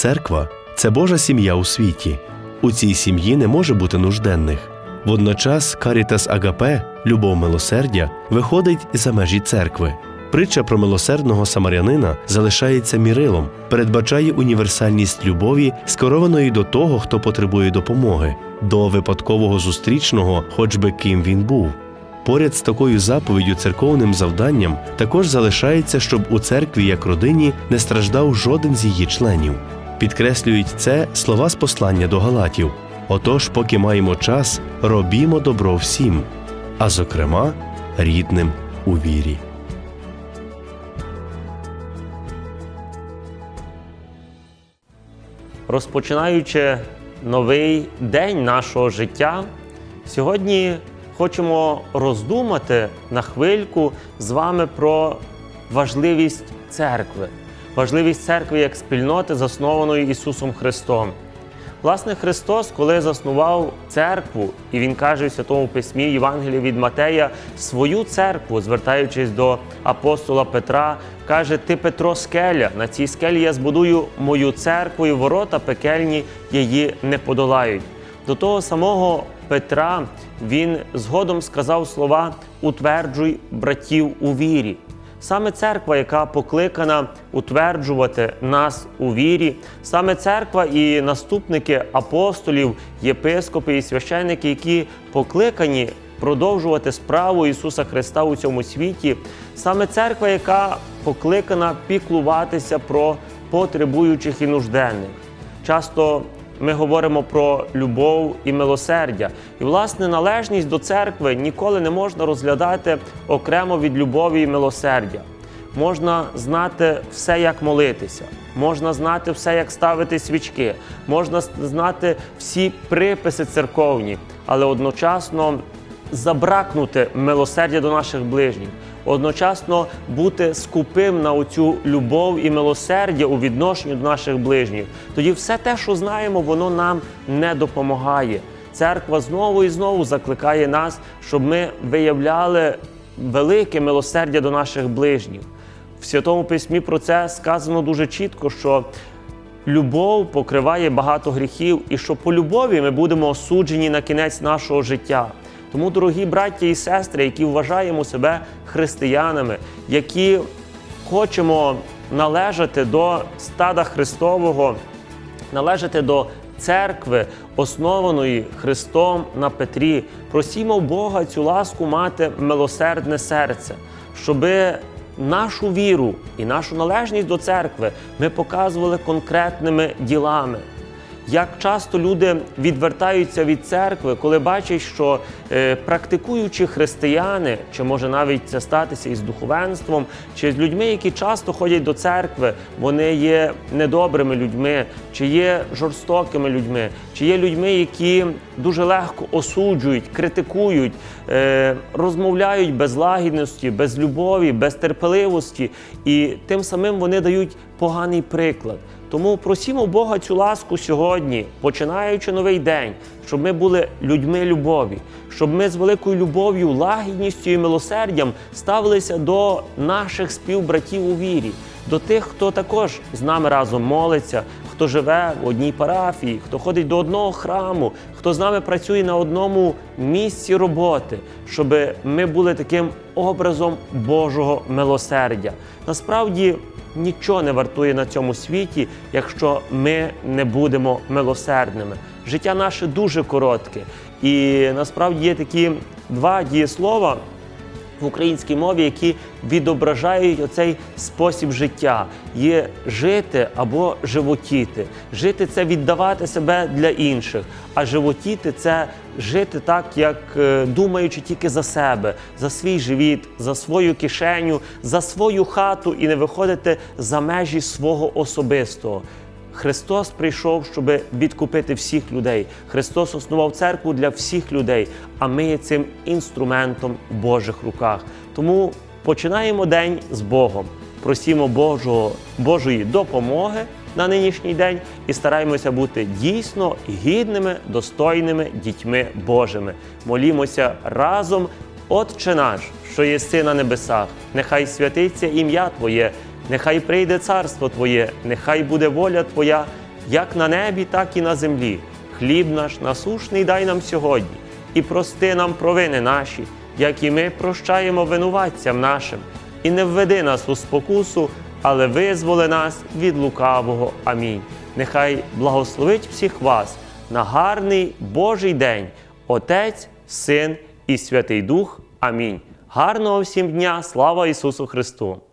Церква це Божа сім'я у світі. У цій сім'ї не може бути нужденних. Водночас Карітас Агапе, любов милосердя, виходить за межі церкви. Притча про милосердного самарянина залишається мірилом, передбачає універсальність любові, скерованої до того, хто потребує допомоги, до випадкового зустрічного, хоч би ким він був. Поряд з такою заповіддю церковним завданням також залишається, щоб у церкві як родині не страждав жоден з її членів. Підкреслюють це слова з послання до Галатів. Отож, поки маємо час, робімо добро всім, а зокрема, рідним у вірі. Розпочинаючи новий день нашого життя, сьогодні хочемо роздумати на хвильку з вами про важливість церкви, важливість церкви як спільноти, заснованої Ісусом Христом. Власне, Христос, коли заснував церкву, і Він каже в Святому Письмі Євангелії від Матея свою церкву, звертаючись до апостола Петра, каже: Ти Петро, скеля, на цій скелі я збудую мою церкву, і ворота пекельні її не подолають. До того самого Петра він згодом сказав слова Утверджуй братів у вірі. Саме церква, яка покликана утверджувати нас у вірі, саме церква і наступники апостолів, єпископи і священники, які покликані продовжувати справу Ісуса Христа у цьому світі, саме церква, яка покликана піклуватися про потребуючих і нужденних. Часто ми говоримо про любов і милосердя. І, власне, належність до церкви ніколи не можна розглядати окремо від любові і милосердя. Можна знати все, як молитися, можна знати все, як ставити свічки, можна знати всі приписи церковні, але одночасно забракнути милосердя до наших ближніх, одночасно бути скупим на оцю любов і милосердя у відношенні до наших ближніх. Тоді все те, що знаємо, воно нам не допомагає. Церква знову і знову закликає нас, щоб ми виявляли велике милосердя до наших ближніх. В Святому Письмі про це сказано дуже чітко, що любов покриває багато гріхів, і що по любові ми будемо осуджені на кінець нашого життя. Тому, дорогі браття і сестри, які вважаємо себе християнами, які хочемо належати до стада Христового, належати до церкви, основаної Христом на Петрі, просімо Бога цю ласку мати милосердне серце, щоби нашу віру і нашу належність до церкви ми показували конкретними ділами. Як часто люди відвертаються від церкви, коли бачать, що е, практикуючі християни, чи може навіть це статися із духовенством, чи з людьми, які часто ходять до церкви, вони є недобрими людьми, чи є жорстокими людьми, чи є людьми, які дуже легко осуджують, критикують, е, розмовляють без лагідності, без любові, без терпеливості, і тим самим вони дають поганий приклад. Тому просімо Бога цю ласку сьогодні, починаючи новий день, щоб ми були людьми любові, щоб ми з великою любов'ю, лагідністю і милосердям ставилися до наших співбратів у вірі, до тих, хто також з нами разом молиться, хто живе в одній парафії, хто ходить до одного храму, хто з нами працює на одному місці роботи, щоб ми були таким образом Божого милосердя. Насправді нічого не вартує на цьому світі, якщо ми не будемо милосердними. Життя наше дуже коротке, і насправді є такі два дієслова в українській мові, які відображають оцей спосіб життя. Є жити або животіти. Жити це віддавати себе для інших, а животіти це жити так, як е, думаючи тільки за себе, за свій живіт, за свою кишеню, за свою хату і не виходити за межі свого особистого. Христос прийшов, щоб відкупити всіх людей. Христос основав церкву для всіх людей, а ми є цим інструментом в Божих руках. Тому починаємо день з Богом, просімо Божого, Божої допомоги на нинішній день і стараємося бути дійсно гідними, достойними дітьми Божими. Молімося разом, Отче наш, що єси на небесах, нехай святиться ім'я Твоє. Нехай прийде царство Твоє, нехай буде воля Твоя, як на небі, так і на землі. Хліб наш насушний дай нам сьогодні, і прости нам провини наші, як і ми прощаємо винуватцям нашим, і не введи нас у спокусу, але визволи нас від лукавого. Амінь. Нехай благословить всіх вас на гарний Божий день, Отець, Син і Святий Дух. Амінь. Гарного всім дня! Слава Ісусу Христу!